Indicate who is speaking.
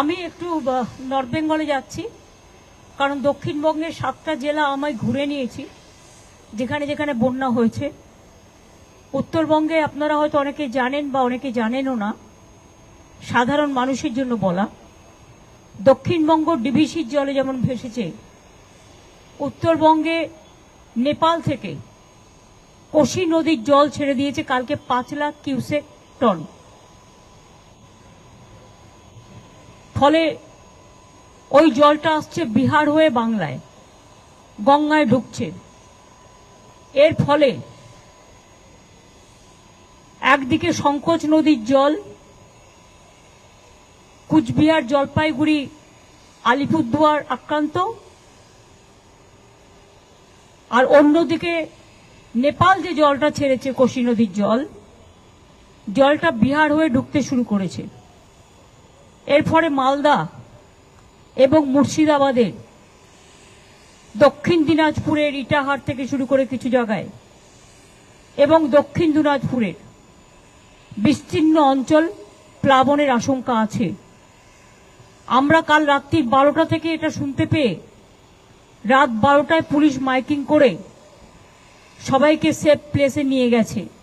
Speaker 1: আমি একটু নর্থ বেঙ্গলে যাচ্ছি, কারণ দক্ষিণবঙ্গের সাতটা জেলা আমায় ঘুরে নিয়েছি, যেখানে যেখানে বন্যা হয়েছে। উত্তরবঙ্গে আপনারা হয়তো অনেকে জানেন বা অনেকে জানেনও না, সাধারণ মানুষের জন্য বলা। দক্ষিণবঙ্গ ডিভিসির জলে যেমন ভেসেছে, উত্তরবঙ্গে নেপাল থেকে কোশি নদীর জল ছেড়ে দিয়েছে, কালকে পাঁচ লাখ কিউসেক টন। ফলে ওই জলটা আসছে বিহার হয়ে বাংলায়, গঙ্গায় ঢুকছে। এর ফলে একদিকে সংকোচ নদীর জল, কুচবিহার জলপাইগুড়ি, আলিপুরদুয়ার আক্রান্ত, আর অন্যদিকে নেপাল যে জলটা ছেড়েছে কোশি নদীর জল, জলটা বিহার হয়ে ঢুকতে শুরু করেছে। এর ফলে মালদা এবং মুর্শিদাবাদের দক্ষিণ দিনাজপুরের ইটাহার থেকে শুরু করে কিছু জায়গায়। এবং দক্ষিণ দিনাজপুরের বিস্তীর্ণ অঞ্চল প্লাবনের আশঙ্কা আছে। আমরা কাল রাত্রি বারোটা থেকে এটা শুনতে পেয়ে রাত বারোটায় পুলিশ মাইকিং করে সবাইকে সেফ প্লেসে নিয়ে গেছে।